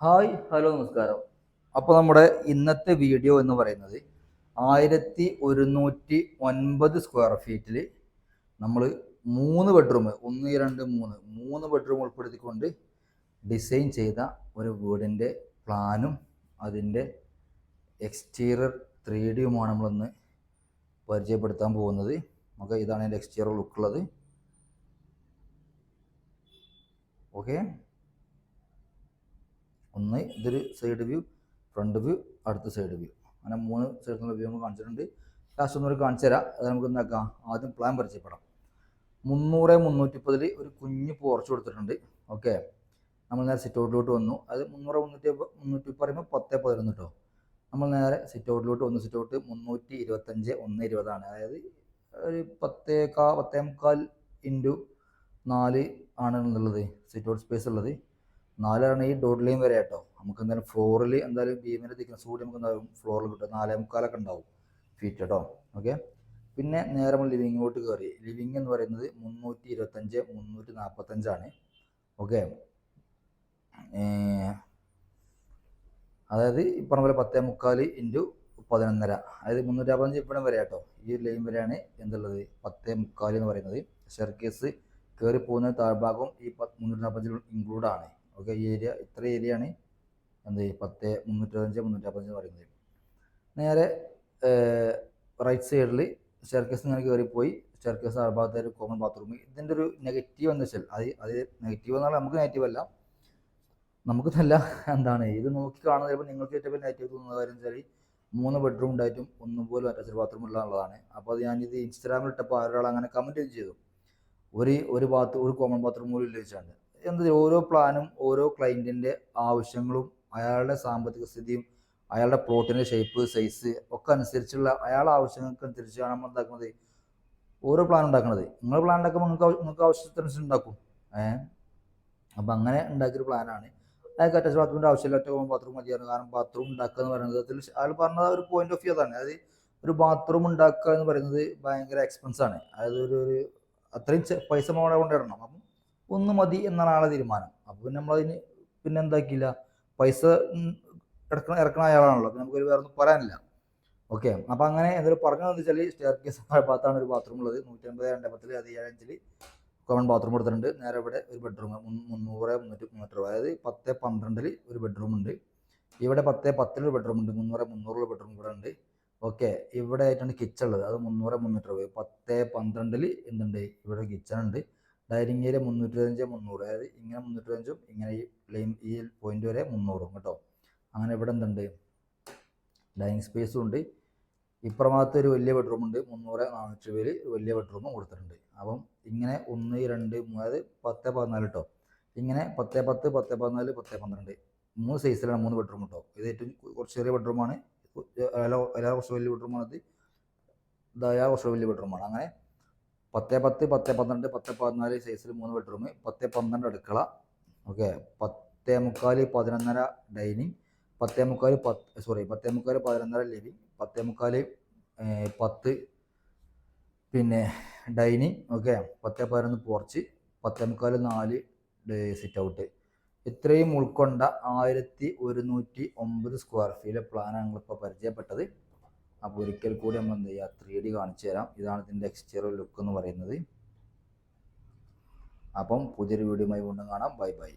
Hi hello നമസ്കാരം. അപ്പോൾ നമ്മുടെ ഇന്നത്തെ വീഡിയോ എന്ന് പറയുന്നത് ആയിരത്തി ഒരുന്നൂറ്റി ഒൻപത് സ്ക്വയർ ഫീറ്റിൽ നമ്മൾ മൂന്ന് ബെഡ്റൂം ഒന്ന് രണ്ട് മൂന്ന് മൂന്ന് ബെഡ്റൂം ഉൾപ്പെടുത്തിക്കൊണ്ട് ഡിസൈൻ ചെയ്ത ഒരു വീടിന്റെ പ്ലാനും അതിന്റെ എക്സ്റ്റീരിയർ ത്രീ ഡിയുമാണ് നമ്മളിന്ന് പരിചയപ്പെടുത്താൻ പോകുന്നത്. നമുക്ക് ഇതാണ് എന്റെ എക്സ്റ്റീരിയർ ലുക്കുള്ളത് ഓക്കെ ഒന്ന് ഇതൊരു സൈഡ് വ്യൂ ഫ്രണ്ട് വ്യൂ അടുത്ത സൈഡ് വ്യൂ അങ്ങനെ മൂന്ന് സൈഡിലുള്ള വ്യൂ നമ്മൾ കാണിച്ചിട്ടുണ്ട്. ലാസ്റ്റ് ഒന്നൊരു കാണിച്ചു തരാം. അത് നമുക്ക് എന്താക്കാം? ആദ്യം പ്ലാൻ പരിചയപ്പെടാം. മുന്നൂറ് മുന്നൂറ്റിപ്പതിൽ ഒരു കുഞ്ഞ് പോർച്ച് കൊടുത്തിട്ടുണ്ട്. ഓക്കെ നമ്മൾ നേരെ സിറ്റ് ഔട്ടിലോട്ട് വന്നു. അത് മുന്നൂറ് മുന്നൂറ്റി മുന്നൂറ്റി പറയുമ്പോൾ പത്തേ പതിനൊന്ന് കേട്ടോ നമ്മൾ നേരെ സിറ്റ് ഔട്ടിലോട്ട് വന്നു. സിറ്റ് ഔട്ട് മുന്നൂറ്റി ഇരുപത്തഞ്ച് ഒന്ന് ഇരുപതാണ്. അതായത് ഒരു പത്തേക്കാ പത്തേ മുക്കാൽ ഇന്റു നാല് ആണ് എന്നുള്ളത് സിറ്റ് ഔട്ട് സ്പേസ് ഉള്ളത്. നാലാണ് ഈ ഡോട്ട് ലൈൻ വരെ കേട്ടോ നമുക്ക് എന്തായാലും ഫ്ലോറിൽ എന്തായാലും ബീമിന്റെ തിരിക്കണം കൂടി നമുക്ക് എന്തായാലും ഫ്ലോറിൽ കിട്ടും. നാലേ മുക്കാലൊക്കെ ഉണ്ടാവും ഫീറ്റ് കേട്ടോ ഓക്കെ പിന്നെ നേരെ നമ്മൾ ലിവിങ്ങിലോട്ട് കയറി ലിവിങ് എന്ന് പറയുന്നത് മുന്നൂറ്റി ഇരുപത്തഞ്ച് മുന്നൂറ്റി നാൽപ്പത്തഞ്ചാണ് ഓക്കെ അതായത് ഈ പറഞ്ഞ പോലെ പത്തേ മുക്കാൽ ഇന്റു പതിനൊന്നര. അതായത് മുന്നൂറ്റി അമ്പത്തഞ്ച് ഇപ്പോഴും വരെ കേട്ടോ ഈ ലൈൻ വരെയാണ് എന്തുള്ളത്? പത്തേ മുക്കാൽ എന്ന് പറയുന്നത്. ഷെർക്കേസ് കയറി പോകുന്ന താഴ്ഭാഗം ഈ മുന്നൂറ്റി നാൽപ്പത്തഞ്ചിൽ ഇൻക്ലൂഡ് ആണ്. ഓക്കെ ഈ ഏരിയ ഇത്ര ഏരിയ ആണ് എന്ത് പത്ത് മുന്നൂറ്റഞ്ച് മുന്നൂറ്റമ്പത്തഞ്ച് എന്ന് പറയുന്നത്. നേരെ റൈറ്റ് സൈഡിൽ സ്റ്റെയർക്കേസ് ഇങ്ങനെ കയറിപ്പോയി സ്റ്റെയർക്കേസ് ഭാഗത്തെ ഒരു കോമൺ ബാത്റൂം ഇതിന്റെ ഒരു നെഗറ്റീവ് എന്ന് വെച്ചാൽ അത് അത് നെഗറ്റീവ് എന്നാൽ നമുക്ക് നെഗറ്റീവ് അല്ല. നമുക്ക് നല്ല എന്താണ് ഇത് നോക്കി കാണുന്നത് ചിലപ്പോൾ നിങ്ങൾക്ക് ഏറ്റവും നെഗറ്റീവ് തോന്നുന്ന കാര്യം വെച്ചാൽ മൂന്ന് ബെഡ്റൂം ഉണ്ടായിട്ടും ഒന്നും പോലും അറ്റാച്ച്ഡ് ബാത്റൂം ഉള്ള എന്നുള്ളതാണ് അപ്പോൾ അത് ഞാനിത് ഇൻസ്റ്റാഗ്രാമിൽ ഇട്ടപ്പോൾ ഒരാൾ അങ്ങനെ കമന്റ് ചെയ്തു. ഒരു ഒരു ബാത്ത് ഒരു കോമൺ ബാത്റൂം പോലും ഇല്ല വെച്ചാണ്ട്. എന്താ ഓരോ പ്ലാനും ഓരോ ക്ലയന്റിന്റെ ആവശ്യങ്ങളും അയാളുടെ സാമ്പത്തിക സ്ഥിതിയും അയാളുടെ പ്ലോട്ടിന്റെ ഷേപ്പ് സൈസ് ഒക്കെ അനുസരിച്ചുള്ള അയാളുടെ ആവശ്യങ്ങൾക്ക് അനുസരിച്ചാണ് നമ്മൾ ഉണ്ടാക്കുന്നത്. ഓരോ പ്ലാൻ ഉണ്ടാക്കുന്നത്. നിങ്ങൾ പ്ലാൻ ഉണ്ടാക്കുമ്പോൾ നിങ്ങൾക്ക് നിങ്ങൾക്ക് ആവശ്യത്തിനനുസരിച്ച് ഉണ്ടാക്കും. ഏഹ് അപ്പം അങ്ങനെ ഉണ്ടാക്കിയൊരു പ്ലാനാണ് അയാൾക്ക് അറ്റാച്ച് ബാത്റൂമിന്റെ ആവശ്യമില്ല. ഒറ്റ ബാത്റൂം മതിയാണ് കാരണം ബാത്റൂം ഉണ്ടാക്കുക എന്ന് പറയുന്നത് അതിൽ അയാൾ പറഞ്ഞത് ഒരു പോയിന്റ് ഓഫ് വ്യൂ അതാണ്. അതായത് ഒരു ബാത്റൂം ഉണ്ടാക്കുക എന്ന് പറയുന്നത് ഭയങ്കര എക്സ്പെൻസാണ് അതായത് ഒരു ഒരു അത്രയും പൈസ നമ്മളെ കൊണ്ടിടണം അപ്പം ഒന്ന് മതി എന്നാണ് തീരുമാനം. അപ്പോൾ പിന്നെ നമ്മളതിന് പിന്നെ എന്താക്കിയില്ല? പൈസ ഇറക്കണ ഇറക്കണ അയാളാണല്ലോ അപ്പം നമുക്ക് വേറെ ഒന്നും പറയാനില്ല. ഓക്കെ. അപ്പം അങ്ങനെ എന്തായാലും പറഞ്ഞതെന്ന് വെച്ചാൽ സ്റ്റെയർ കേസ് ഭാഗത്താണ് ഒരു ബാത്റൂം ഉള്ളത്. നൂറ്റമ്പത് രണ്ടമ്പത്തിൽ അത് ഏഴഞ്ചിൽ കോമൺ ബാത്റൂം കൊടുത്തിട്ടുണ്ട്. നേരെ ഇവിടെ ഒരു ബെഡ്റൂം മുന്നൂറ് മുന്നൂറ്റി മുന്നൂറ് അതായത് പത്ത് പന്ത്രണ്ടിൽ ഒരു ബെഡ്റൂം ഉണ്ട്. ഇവിടെ പത്ത് പത്തിലൊരു ബെഡ്റൂം ഉണ്ട്. മുന്നൂറ് മുന്നൂറിൽ ബെഡ്റൂം ഇവിടെ ഉണ്ട്. ഓക്കെ. ഇവിടെ ആയിട്ടാണ് കിച്ചൺ ഉള്ളത്. അത് മുന്നൂറ് മുന്നൂറ്റി അറുപത് പത്ത് പന്ത്രണ്ടിൽ എന്തുണ്ട്? ഇവിടെ കിച്ചൺ ഉണ്ട്. ഡൈനിങ് ഏരിയ മുന്നൂറ്റി ഇരുപത്തഞ്ച് മുന്നൂറ്. അതായത് ഇങ്ങനെ മുന്നൂറ്റി ഇരുപത്തഞ്ചും ഇങ്ങനെ ഈ ലൈൻ ഈ പോയിന്റ് വരെ മുന്നൂറും കേട്ടോ. അങ്ങനെ ഇവിടെ എന്തുണ്ട്? ഡൈനിങ് സ്പേസും ഉണ്ട്. ഇപ്പുറമാകത്ത് ഒരു വലിയ ബെഡ്റൂം ഉണ്ട്. മുന്നൂറ് നാനൂറ്റി പേര് വലിയ ബെഡ്റൂമും കൊടുത്തിട്ടുണ്ട്. അപ്പം ഇങ്ങനെ ഒന്ന് രണ്ട് മൂന്ന് അതായത് പത്ത് പതിനാല് കേട്ടോ ഇങ്ങനെ പത്ത് പത്ത് പത്ത് പതിനാല് പത്ത് പന്ത്രണ്ട്. മൂന്ന് സൈസിലാണ് മൂന്ന് ബെഡ്റൂം കേട്ടോ ഇത് ഏറ്റവും കുറച്ച് ചെറിയ ബെഡ്റൂമാണ് എല്ലാ കുറച്ച് വലിയ ബെഡ്റൂമാണ് ഇത് ഇത് കുറച്ച് വലിയ ബെഡ്റൂമാണ് അങ്ങനെ പത്ത് പത്ത് പത്ത് പന്ത്രണ്ട് പത്ത് പതിനാല് സൈസിൽ മൂന്ന് ബെഡ്റൂം പത്ത് പന്ത്രണ്ട് അടുക്കള. ഓക്കെ പത്തേ മുക്കാൽ പതിനൊന്നര ഡൈനിങ് പത്തേ മുക്കാൽ പത്ത് സോറി പത്തേ മുക്കാൽ പതിനൊന്നര ലിവിങ് പത്തേ മുക്കാൽ പത്ത് പിന്നെ ഡൈനിങ് ഓക്കെ പത്തേ പതിനൊന്ന് പോർച്ച് പത്തേ മുക്കാൽ നാല് സിറ്റ് ഔട്ട് ഇത്രയും ഉൾക്കൊണ്ട ആയിരത്തി ഒരുന്നൂറ്റി ഒമ്പത് സ്ക്വയർ ഫീറ്റിലെ പ്ലാനാണ് ഞങ്ങളിപ്പോൾ പരിചയപ്പെട്ടത്. അപ്പോൾ ഒരിക്കൽ കൂടി നമ്മൾ എന്ത് ചെയ്യുക? ത്രീ ഡി കാണിച്ചു തരാം. ഇതാണ് ഇതിന്റെ എക്സ്റ്റീരിയർ ലുക്ക് എന്ന് പറയുന്നത്. അപ്പം പുതിയൊരു വീഡിയോയുമായി വീണ്ടും കാണാം. Bye bye